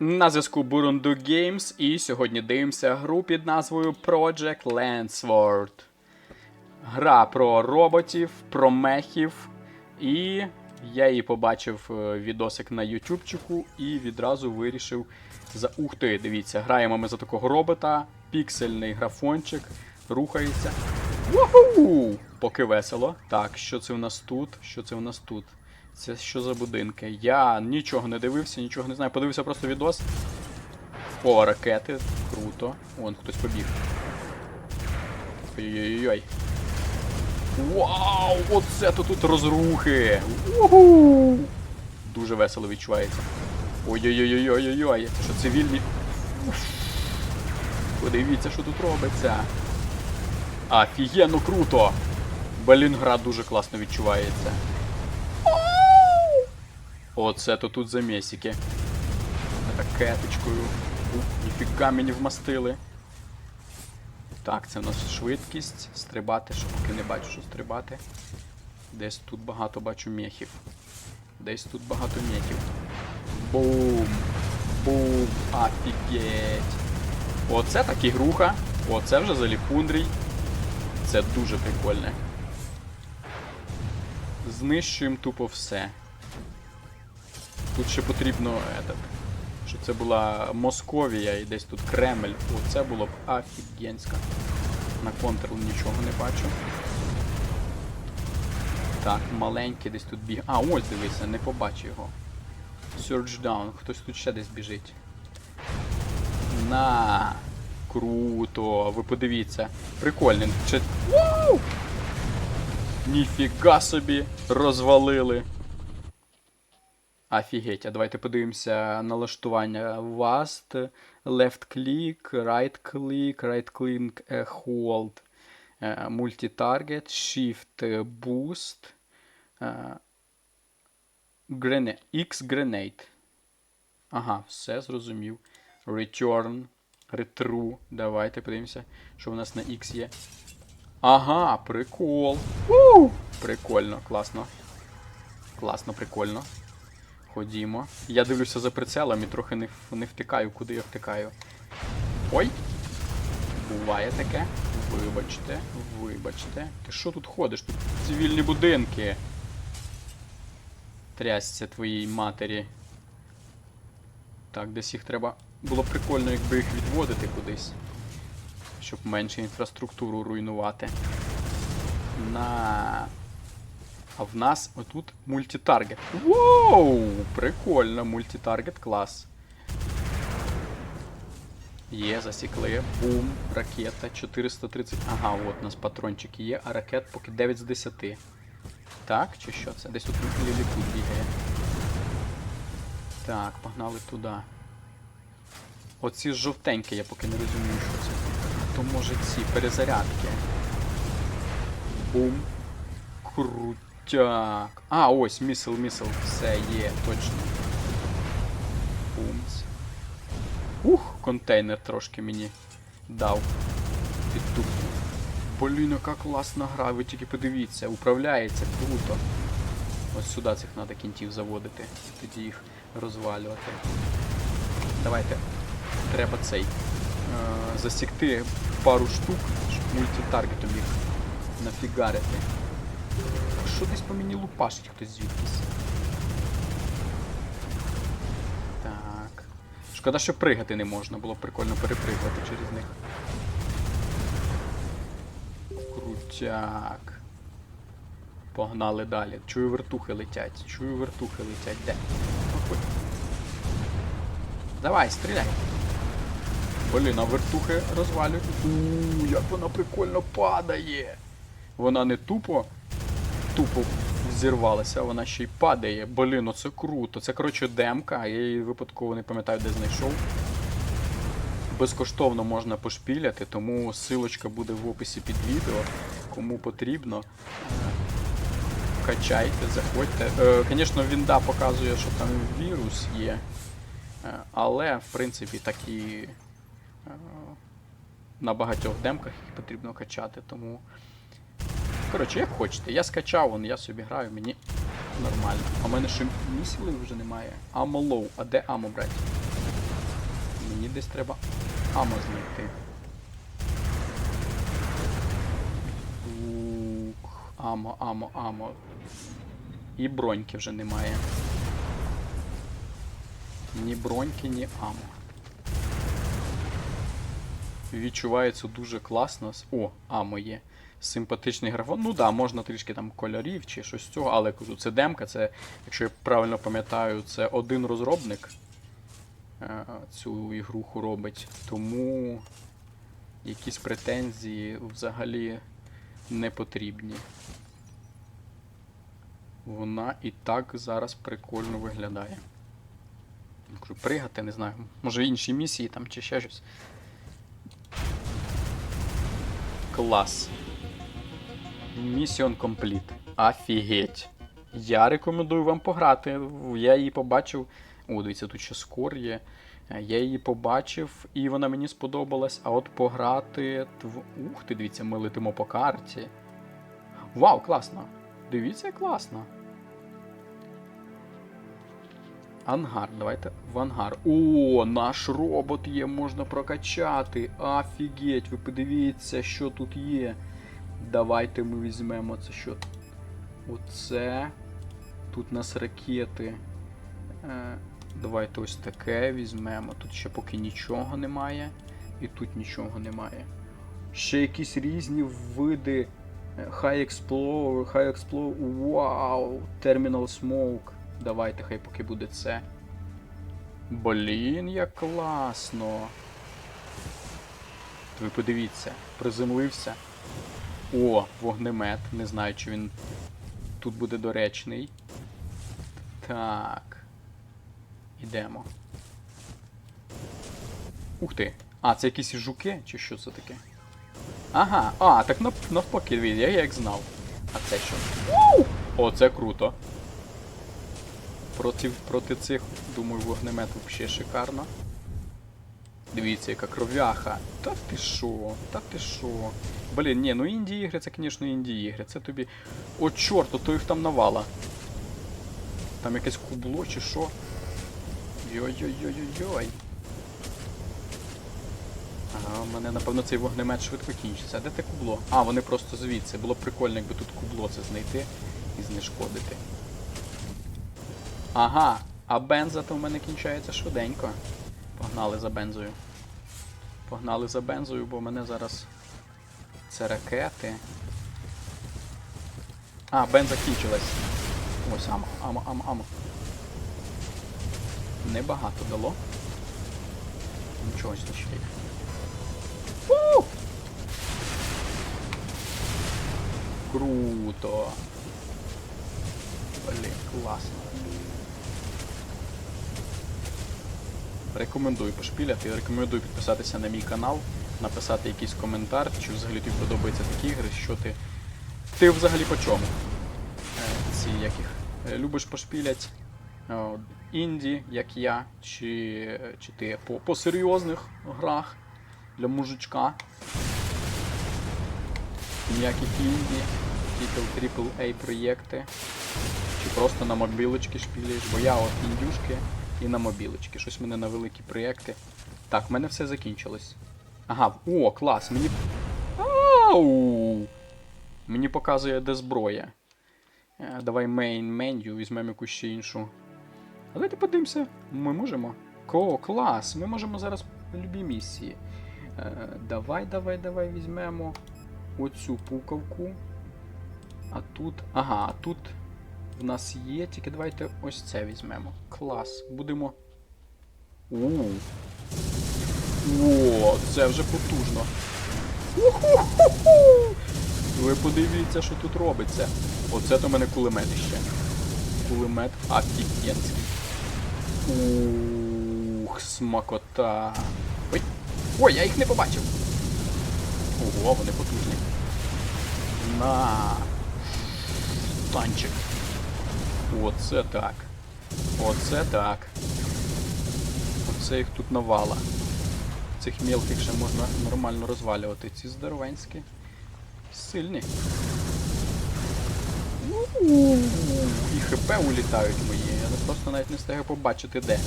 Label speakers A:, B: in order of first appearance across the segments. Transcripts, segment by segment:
A: На зв'язку Burundu Games і сьогодні дивимося гру під назвою Project Landsword. Гра про роботів, про мехів. І я її побачив е, відосик на ютубчику і відразу вирішив за. Ух дивіться, граємо ми за такого робота, піксельний графончик, рухається. Уху! Поки весело. Так, що це у нас тут? Що це у нас тут? Це що за будинки? Я нічого не дивився, нічого не знаю. Подивився просто відос. О, ракети. Круто. Вон хтось побіг. Ой-ой-ой. Вау! Оце то тут розрухи! Уху! Дуже весело відчувається. Ой-ой-ой-ой-ой-ой. Це що цивільні. Подивіться, що тут робиться. Офігенно круто! Балінград дуже класно відчувається. Оце то тут замесики. Ракеточкою. Ух, ніфіга мені вмастили. Так, це у нас швидкість. Стрибати, що поки не бачу, що стрибати. Десь тут багато бачу мехів. Десь тут багато мехів. Бум! Бум! Офігеть! Оце так ігруха. Оце вже заліпундрій. Це дуже прикольне. Знищуємо тупо все. Тут ще потрібно этот, щоб це була Московія і десь тут Кремль. Оце було б офігенсько. На контрол нічого не бачу. Так, маленький десь тут біг. А, ось дивися, не побачу його. Search down. Хтось тут ще десь біжить. На. Круто. Ви подивіться. Прикольний. Чи... Ніфіга собі розвалили. Офігеть, а давайте подивимося налаштування WASD, left click, right click, right click, е, hold, е, multi-target, shift е, boost, X grenade. Ага, все зрозумів. Return, retrue. Давайте подивимося, що в нас на X є. Ага, прикол. У! Прикольно, класно. Класно, прикольно. Ходімо. Я дивлюся за прицелом і трохи не, не втикаю, куди я втикаю. Ой! Буває таке. Вибачте, вибачте. Ти що тут ходиш? Тут цивільні будинки. Трясся твоїй матері. Так, десь їх треба. Було прикольно, якби їх відводити кудись. Щоб менше інфраструктуру руйнувати. На. А в нас отут мультитаргет. Воу! Прикольно, мультитаргет клас. Є, засікли. Бум, ракета 430. Ага, от у нас патрончики є, а ракет поки 9 з 10. Так, чи що це? Десь тут ліліпут бігає. Так, погнали туди. Оці жовтенькі, я поки не розумію, що це. То може ці перезарядки. Бум. Крутяк. А, ось, місл, місл. Все є, точно. Бумс. Ух, контейнер трошки мені дав. Під тупу. Блін, яка класна гра, ви тільки подивіться, управляється круто. Ось сюди цих треба кінтів заводити, тоді їх розвалювати. Давайте. Треба цей. Е, засікти пару штук, щоб мультитаргетом їх нафігарити. Що десь по мені лупашить хтось звідкись? Так. Шкода, що пригати не можна, було б прикольно перепригати через них. Крутяк. Погнали далі. Чую вертухи летять. Чую вертухи летять. Де? Охуй. Давай, стріляй. Блін, а вертухи розвалюють. Ууу, як вона прикольно падає. Вона не тупо тупо зірвалася, вона ще й падає. Блін, оце круто. Це, коротше, демка, я її випадково не пам'ятаю, де знайшов. Безкоштовно можна пошпіляти, тому силочка буде в описі під відео. Кому потрібно. е, Качайте, заходьте. Е, Звісно, Вінда показує, що там вірус є. Е, Але, в принципі, такі е, на багатьох демках їх потрібно качати, тому. Коротше, як хочете. Я скачав, вон, я собі граю, мені нормально. А в мене ще місілів вже немає. Амо лоу. А де амо брати? Мені десь треба амо знайти. Амо, амо, амо. І броньки вже немає. Ні броньки, ні амо. Відчувається дуже класно. О, амо є. Симпатичний графон. Ну да, можна трішки там кольорів чи щось цього, але кажу, це демка, це, якщо я правильно пам'ятаю, це один розробник е, цю ігруху робить. Тому якісь претензії взагалі не потрібні. Вона і так зараз прикольно виглядає. Кажу, пригати, не знаю. Може інші місії там чи ще щось. Клас. Mission Complete. Офігеть. Я рекомендую вам пограти. Я її побачив. О, дивіться, тут ще скор є. Я її побачив, і вона мені сподобалась. А от пограти. Ух ти, дивіться, ми летимо по карті. Вау, класно! Дивіться, класно. Ангар, давайте в ангар. О, наш робот є, можна прокачати. Офігеть, ви подивіться, що тут є. Давайте ми візьмемо це що. Оце. Тут у нас ракети. Е, давайте ось таке візьмемо. Тут ще поки нічого немає. І тут нічого немає. Ще якісь різні види. Е, High Explorer, High Explorer. Вау! Terminal Smoke. Давайте, хай поки буде це. Блін, як класно. Ви подивіться, приземлився. О, вогнемет. Не знаю, чи він тут буде доречний. Так. Ідемо. Ух ти. А, це якісь жуки, чи що це таке? Ага, а, так нав- навпаки, він, я як знав. А це що? О, це круто. Проти, проти цих, думаю, вогнемет взагалі шикарно. Дивіться, яка кров'яха. Та ти що? Та ти що? Блін, ні, ну інді ігри, це, звісно, інді ігри. Це тобі. О, чорт, то їх там навала. Там якесь кубло чи що? Йой-йой-йой-йой. Ага, у мене, напевно, цей вогнемет швидко кінчиться. А де те кубло? А, вони просто звідси. Було б прикольно, якби тут кубло це знайти і знешкодити. Ага, а бенза то в мене кінчається швиденько. Погнали за бензою. Погнали за бензою, бо мене зараз це ракети. А, бенза кінчилась. Ось амо, амо, амо, амо. Небагато дало. Нічого ще Круто. Блін, класно. Рекомендую пошпіляти, рекомендую підписатися на мій канал, написати якийсь коментар, чи взагалі тобі подобаються такі ігри, що ти. Ти взагалі по чому? Е, Ці яких е, любиш пошпілять е, інді, як я, чи, чи ти по, по серйозних грах для мужичка. Ніяких інді, тільки AAA проєкти. Чи просто на мобілочки шпілюєш, бо я от індюшки і на мобілочки. Щось мене на великі проєкти. Так, в мене все закінчилось. Ага, о, клас, мені. Ау! Мені показує, де зброя. Е, Давай main menu, візьмемо якусь ще іншу. А давайте подивимося. Ми можемо. Ко, клас! Ми можемо зараз любі місії. Е, давай, давай, давай візьмемо оцю пукавку. А тут. Ага, тут в нас є, тільки давайте ось це візьмемо. Клас. Будемо. У. О, це вже потужно. Уху-ху-ху! Ви подивіться, що тут робиться. Оце то в мене кулемет іще. Кулемет офігенський. Ух, смакота. Ой. Ой, я їх не побачив. Ого, вони потужні. На. Танчик. Оце так. Оце так. Оце їх тут навала. Цих мілких ще можна нормально розвалювати. Ці здоровенські. Сильні. У-у-у. І ХП улітають мої. Я просто навіть не встигаю побачити де.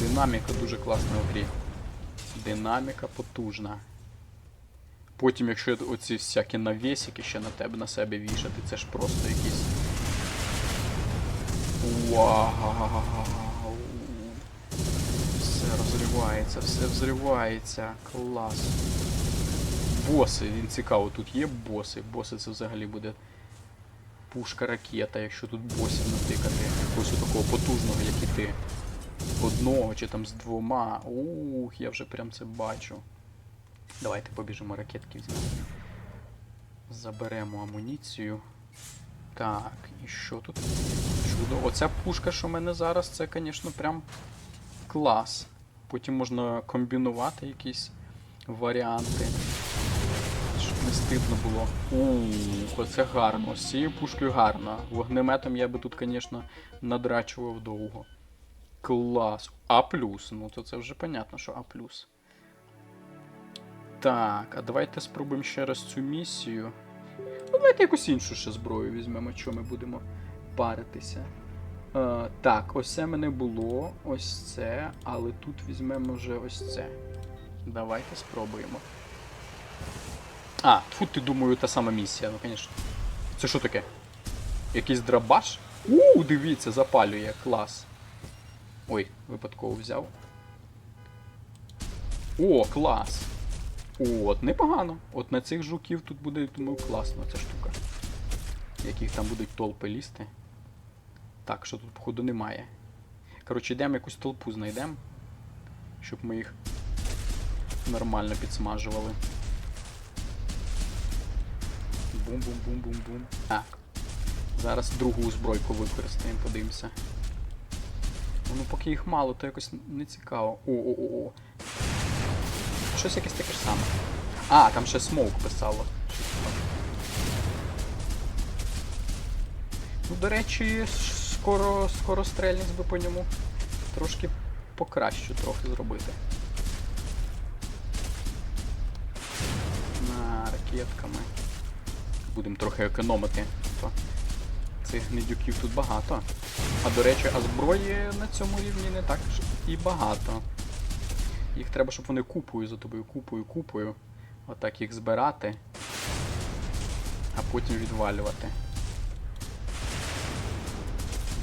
A: Динаміка дуже класна в грі. Динаміка потужна. Потім, якщо оці всякі навісики ще на тебе на себе вішати, це ж просто якісь. Вау! Все розривається, все взривається. Клас. Боси, він цікаво, тут є боси. Боси це взагалі буде пушка ракета, якщо тут босів натикати. Якогось такого потужного, як і ти. Одного чи там з двома. Ух, я вже прям це бачу. Давайте побіжимо ракетки візьмемо. Заберемо амуніцію. Так, і що тут? Чудо. Оця пушка, що в мене зараз, це, звісно, прям клас. Потім можна комбінувати якісь варіанти. Щоб не стидно було. Ух, оце гарно. З цією пушкою гарно. Вогнеметом я би тут, звісно, надрачував довго. Клас. А плюс. ну то це вже понятно, що А плюс. Так, а давайте спробуємо ще раз цю місію. Давайте якусь іншу ще зброю візьмемо, що ми будемо паритися. Е, так, ось це мене було, ось це, але тут візьмемо вже ось це. Давайте спробуємо. А, тут ти думаю, та сама місія, ну звісно. Це що таке? Якийсь драбаш? У, дивіться, запалює, клас. Ой, випадково взяв. О, клас! От, непогано. От на цих жуків тут буде, думаю, класно ця штука. Яких там будуть толпи лізти. Так, що тут, походу, немає. Коротше, йдемо якусь толпу знайдемо. Щоб ми їх нормально підсмажували. Бум-бум-бум-бум-бум. Так. Зараз другу збройку використаємо, подивимося. Ну, поки їх мало, то якось не цікаво. О-о-о. Щось якесь таке ж саме. А, там ще смоук писало. Ну, до речі, скоро, скоро стрельність би по ньому трошки покращу трохи зробити. На ракетками. Будемо трохи економити. То цих гнидюків тут багато. А до речі, а зброї на цьому рівні не так і багато. Їх треба, щоб вони купою за тобою, купою, купою. Отак їх збирати, а потім відвалювати.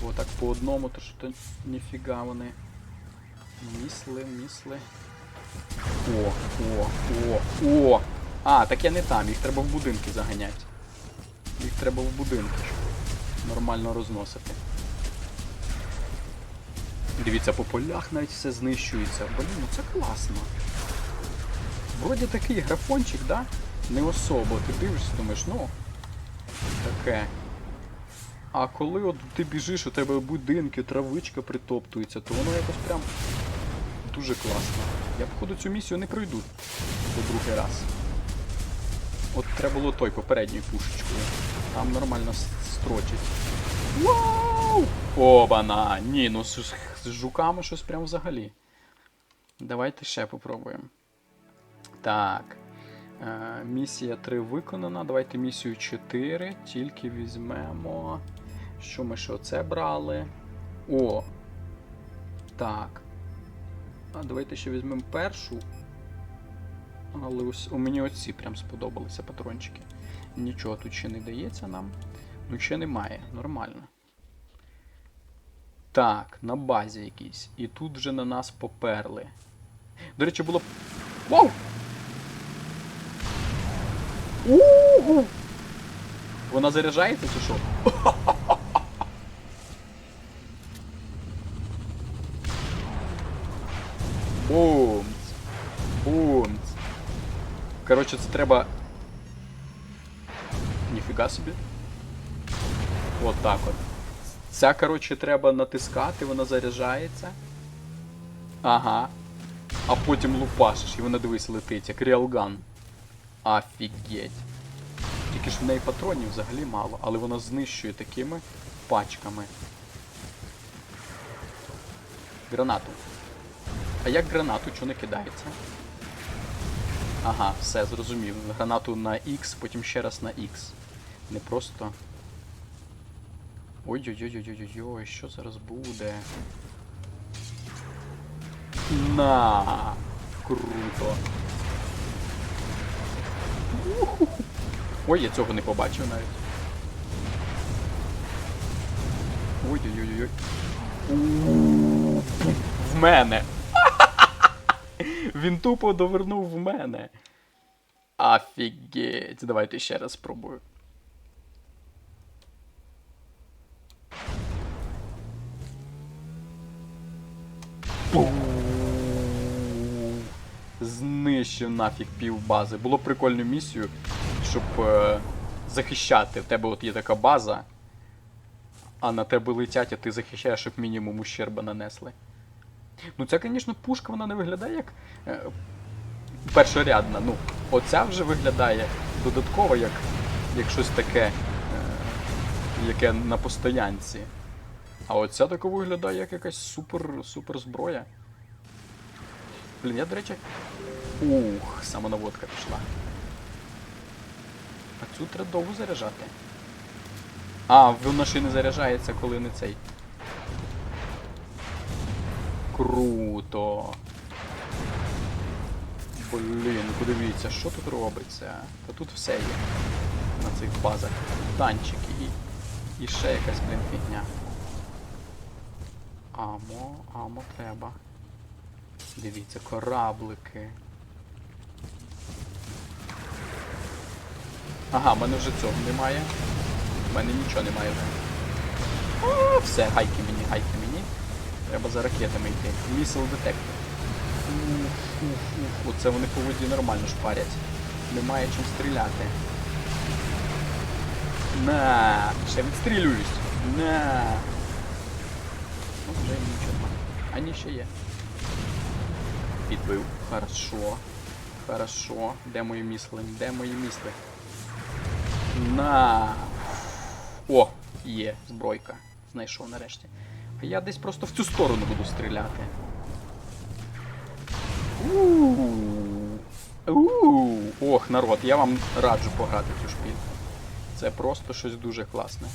A: Бо так по одному, то що то ніфіга вони. Місли, місли. О, о, о, о! А, так я не там, їх треба в будинки заганяти. Їх треба в будинки, нормально розносити. Дивіться, по полях навіть все знищується. Блін, ну це класно. Вроді такий графончик, да? Не особо. Ти дивишся, думаєш, ну. Таке. А коли от ти біжиш, у тебе будинки, травичка притоптується, то воно якось прям дуже класно. Я, походу, цю місію не пройду до другий раз. От треба було той попередньою пушечкою. Там нормально строчить. Вау! Обана! Ні, ну з, жуками щось прям взагалі. Давайте ще попробуємо. Так. Е, місія 3 виконана. Давайте місію 4. Тільки візьмемо. Що ми ще оце брали? О! Так. А давайте ще візьмемо першу. Але ось у мені оці прям сподобалися патрончики. Нічого тут ще не дається нам. Ну, ще немає, нормально. Так, на базі якійсь. І тут вже на нас поперли. До речі, було. Вау! Угу! Вона заряджається чи що? Бумц. Бумц. Коротше, це треба. Ніфіга собі. От так от. Ця, коротше, треба натискати, вона заряджається. Ага. А потім лупашиш, і вона дивись летить, як реалган. Офігеть. Тільки ж в неї патронів взагалі мало, але вона знищує такими пачками. Гранату. А як гранату, чого не кидається? Ага, все, зрозумів. Гранату на X, потім ще раз на X. Не просто. Ой-ой-ой-ой-ой-ой, що зараз буде? На! Круто. Ой, я цього не побачив навіть. Ой-ой-ой-ой. В мене. Він тупо довернув в мене. Офігеть. Давайте ще раз спробую. Знищив нафіг пів бази. Було прикольну місію, щоб е, захищати. В тебе от є така база, а на тебе летять, а ти захищаєш, щоб мінімум ущерба нанесли. Ну, ця, звісно, пушка вона не виглядає як е, першорядна. Ну, оця вже виглядає додатково, як, як щось таке, е, яке на постоянці. А оця тако виглядає як якась супер, супер зброя. Блін, я, до речі. Ух, самонаводка пішла. А цю треба довго заряджати. А, воно ще не заряджається, коли не цей. Круто. Блін, подивіться, що тут робиться. Та тут все є. На цих базах. Танчики і. І ще якась, блін, фігня. Амо, амо треба. Дивіться, кораблики. Ага, в мене вже цього немає. В мене нічого немає вже. О, все, гайки мені, гайки мені. Треба за ракетами йти. Місл детектор. Оце вони по воді нормально шпарять. Немає чим стріляти. На, ще відстрілююсь. На. Ну, вже нічого немає. А ні, ще є. Підбив. Хорошо. Хорошо. Де мої місли? Де мої місли? На. О, є, збройка. Знайшов нарешті. А я десь просто в цю сторону буду стріляти. У-у-у. Ох, народ, я вам раджу пограти цю шпільку. Це просто щось дуже класне.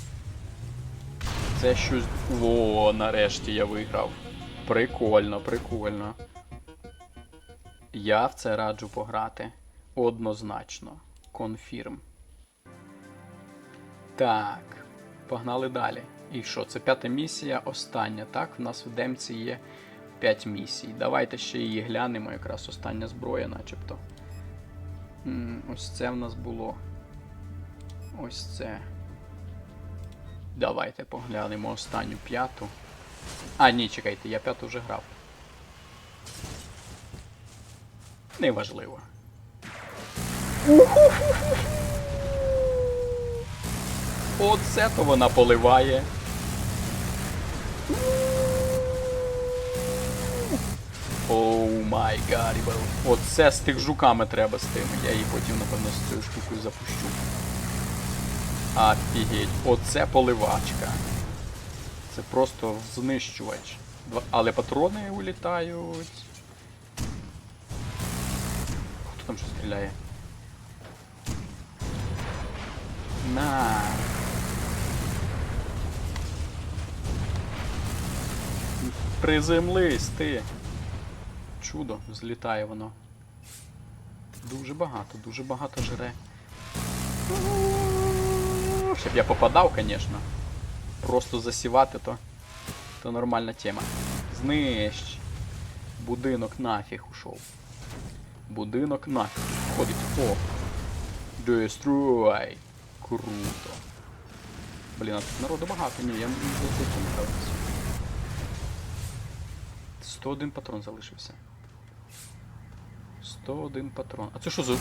A: Це щось. О, нарешті я виграв. Прикольно, прикольно. Я в це раджу пограти. Однозначно. Конфірм. Так, погнали далі. І що, це п'ята місія, остання, так? В нас в демці є 5 місій. Давайте ще її глянемо, якраз остання зброя, начебто. Ось це в нас було. Ось це. Давайте поглянемо останню п'яту. А, ні, чекайте, я п'яту вже грав. Неважливо. Оце то вона поливає. Оу май гарібл. Оце з тих жуками треба з тими. Я її потім, напевно, з цією штукою запущу. Офігеть. Оце поливачка. Це просто знищувач. Але патрони улітають. Стріляє? На. Приземлись ти. Чудо, злітає воно. Дуже багато, дуже багато жре. Щоб я попадав, звісно. Просто засівати то. То нормальна тема. Знищ. Будинок нафіг ушов. Будинок нафіг. Ходить. О. Destroy. Круто. Блін, а тут народу багато. Ні, я не злетів напевно. 101 патрон залишився. 101 патрон. А це що за? Ууу,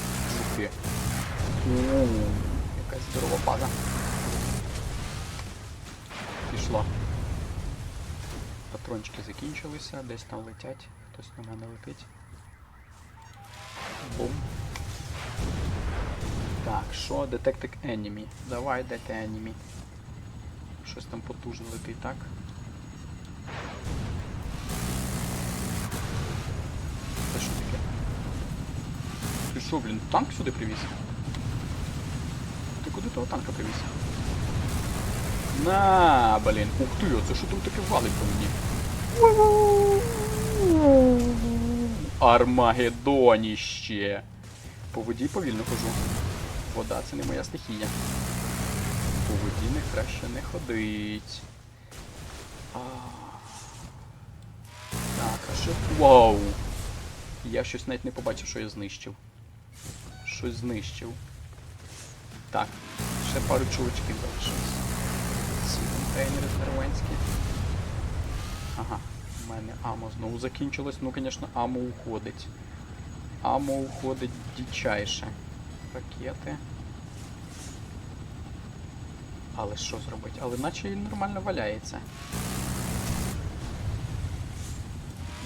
A: якась здорова база. Пішла. Патрончики закінчилися, десь там летять, хтось на мене летить. Бум. Так, що? Detected enemy. Давай, ти enemy. Щось там потужно летить, так? Це що таке? Ти що, блін, танк сюди привіз? Ти куди того танка привіз? На, блін, ух ти, це що там таке валить по мені? Армагеддоніще. По воді повільно хожу. Вода це не моя стихія. По воді не краще не ходить. А. Так, а що. Вау! Я щось навіть не побачив, що я знищив. Щось знищив. Так, ще пару чувачків залишилось. Ці контейнери здоровенські. Ага, у мене амо знову закінчилось. Ну, звісно, амо уходить. Амо уходить дичайше. Ракети. Але що зробити? Але наче він нормально валяється.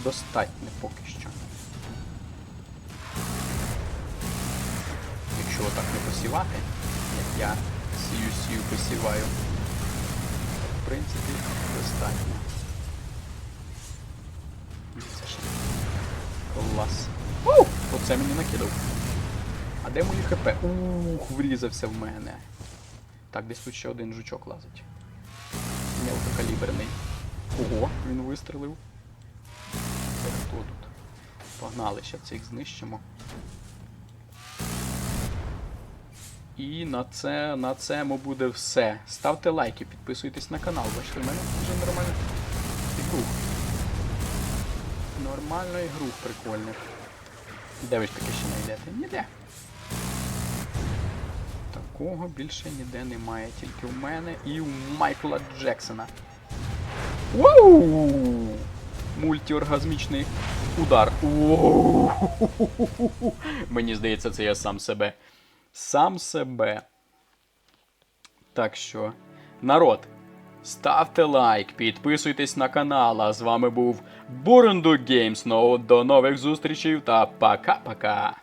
A: Достатньо поки що. Якщо отак не посівати, як я сію-сію посіваю, в принципі, достатньо. Клас. Ух! Оце мені накидав. А де мої хп? Ух, врізався в мене. Так, десь тут ще один жучок лазить. Мелкокаліберний. Ого, він вистрелив. Це хто тут? Погнали, ще цих знищимо. І на це, на цьому буде все. Ставте лайки, підписуйтесь на канал. Бачите, в мене вже нормально ігрух. Нормально ігрух прикольних. Де ви ж таке ще знайдете? Ніде. Такого більше ніде немає, тільки у мене і у Майкла Джексона. Воу! Мультиоргазмічний удар. Воу! Мені здається, це я сам себе. Сам себе. Так що, народ, ставте лайк, підписуйтесь на канал. А з вами був Бурунду Геймс. Ну, до нових зустрічей та пока-пока.